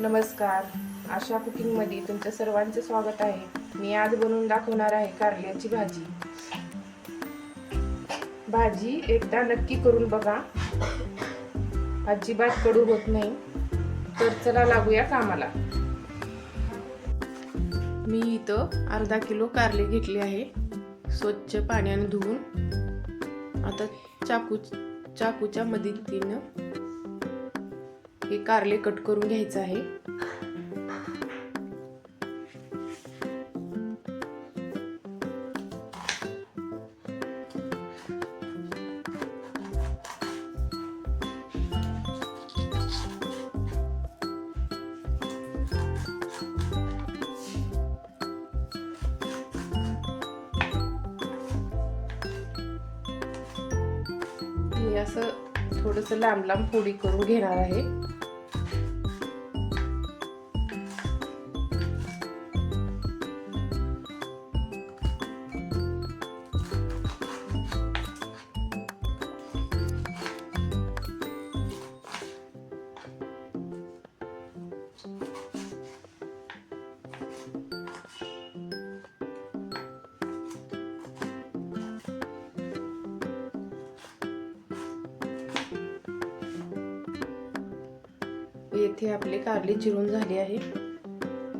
नमस्कार. आशा कुकिंगमध्ये तुमचं सर्वांचं स्वागत आहे. मी आज बनवून दाखवणार आहे कारल्याची भाजी. भाजी एकदा नक्की करून बघा. अजिबात कडू होत नाही. तर चला लागूया कामाला. मी इथं अर्धा किलो कारले घेतले आहे. स्वच्छ पाण्याने धुवून. आता चाकू चाकूच्या मदतीनं हे कारले कट करून घ्यायचं आहे. मी असं थोडंसं लांब लांब फोडी करून घेणार आहे. इथे आपले कारले चिरून झाले आहे.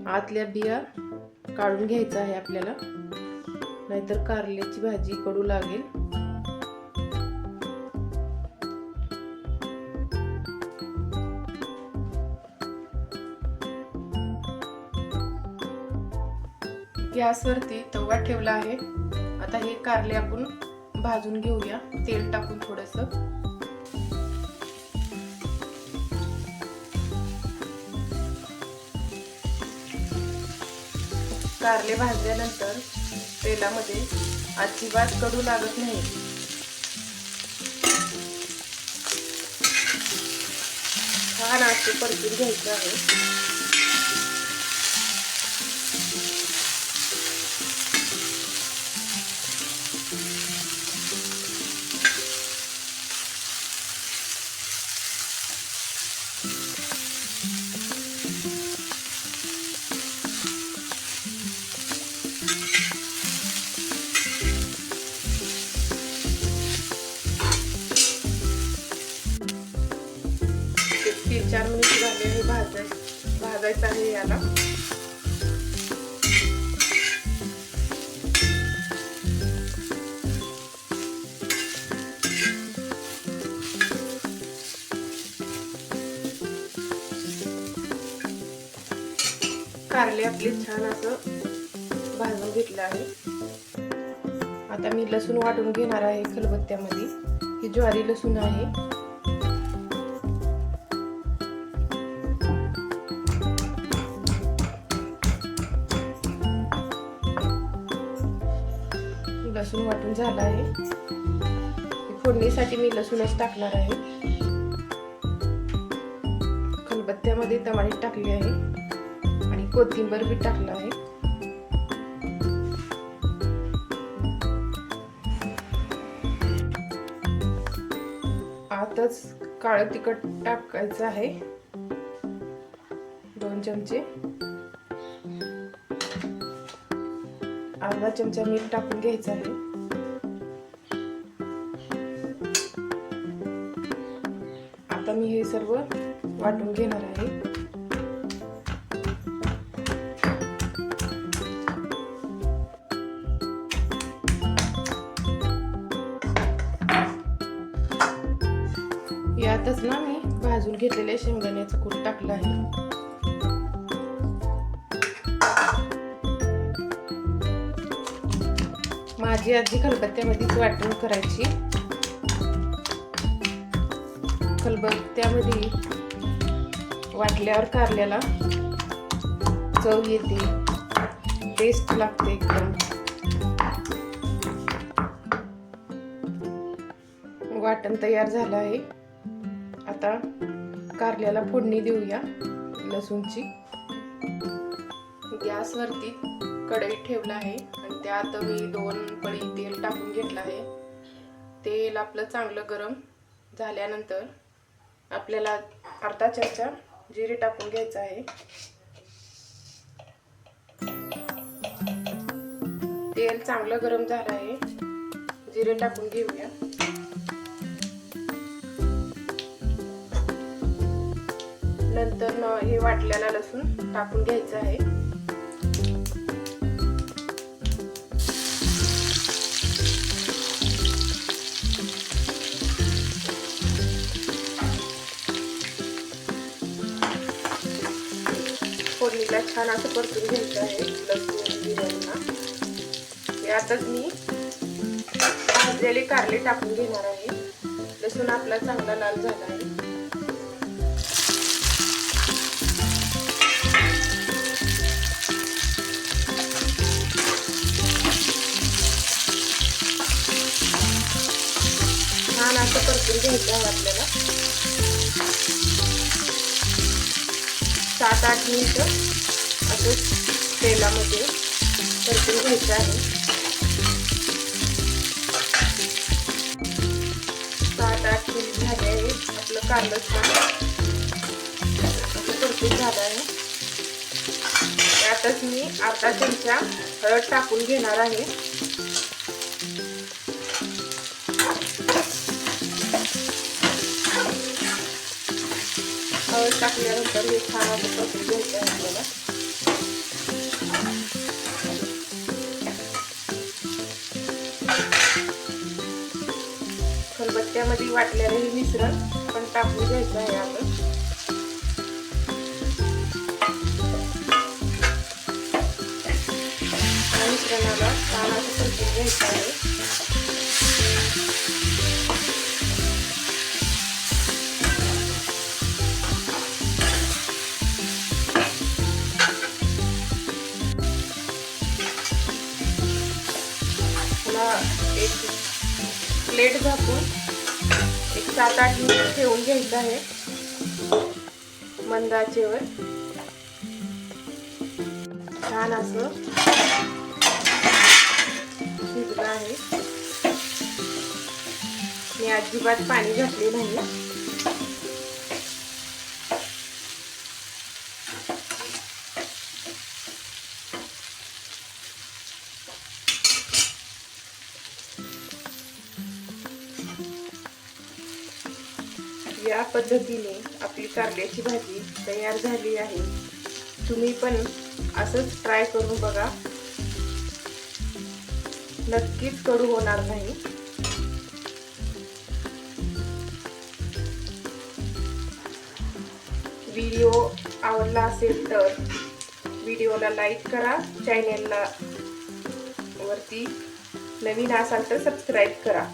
आतल्या बिया काढून घ्यायचा आहे आपल्याला. नाहीतर कारल्याची भाजी कडू लागेल. गॅसवरती तवा ठेवला आहे. आता हे कारले आपण भाजून घेऊया. तेल टाकून थोडंसं. कारले भाजल्यानंतर तेलामध्ये अजिबात कडू लागत नाही. छान असे परतून घ्यायचं आहे. चार मिनिट झाले हे भाजाय भाजायचं आहे याला. कारले आपले छान असं भाजून घेतलं आहे. आता मी लसूण वाटून घेणार आहे खलबत्त्यामध्ये. ही ज्वारी लसूण आहे. लसूण वाटून झाला आहे. फोडणीसाठी मी लसूणच टाकणार आहे. खलबत्त्यामध्ये टमाटे टाकले आहे. आणि कोथिंबर बी टाकलं आहे. आताच काळं तिखट टाकायचं आहे. दोन चमचे. अर्धा चमचा मीठ टाकून घ्यायचं आहे. आता मी हे सर्व वाटून घेणार आहे. यातच ना मी भाजून घेतलेल्या शेंगदाण्याचं कूट टाकलं आहे. माझी आजी खलबत्त्यामध्येच वाटण करायची. खलबत्त्यामध्ये वाटल्यावर कारल्याला चव येते. टेस्ट लागते एकदम. वाटण तयार झालं आहे. आता कारल्याला फोडणी देऊया लसूणची. गॅसवरती कढई ठेवला आहे. त्यात मी दोन पळी तेल टाकून घेतलं आहे. तेल आपलं चांगलं गरम झाल्यानंतर आपल्याला अर्धा चमचा जिरे टाकून घ्यायचं आहे. तेल चांगलं गरम झालं आहे. जिरे टाकून घेऊया. नंतर हे वाटलेला लसूण टाकून घ्यायचं आहे. फोडणीला छान असं परतून घ्यायचं आहे. लसूण जिऱ्यांना यातच मी भाजलेले कारले टाकून घेणार आहे. लसूण आपला चांगला लाल झाला आहे. छान असं परतून घ्यायचं आहे आपल्याला. सात आठ मिनिट असंच तेलामध्ये परतून घ्यायचं आहे. सात आठ मिनिट झाले आहे आपलं कांदा छान असं परतून झालं आहे. आताच मी आता त्यांच्या हळद टाकून घेणार आहे. हळद टाकल्यानंतर हे छान असं परतून घ्यायचं आहे आपल्याला खलबत्त्यामध्ये वाटलेलं हे मिश्रण पण टाकून घ्यायचं आहे आपण या मिश्रणाला छान असं परतून घ्यायचं आहे. प्लेट झाकून एक सात आठ मिनिट ठेवून घ्यायचं आहे. मंद आचेवर छान असं शिजलं आहे. मी अजिबात पाणी घातले नाही. या पद्धतीने आपली कारल्याची भाजी तयार झाली आहे. तुम्ही पण असंच ट्राय करून बघा. नक्कीच कडू होणार नाही. व्हिडिओ आवडला असेल तर व्हिडिओला लाईक करा. चॅनेलला वरती नवीन असाल तर सबस्क्राईब करा.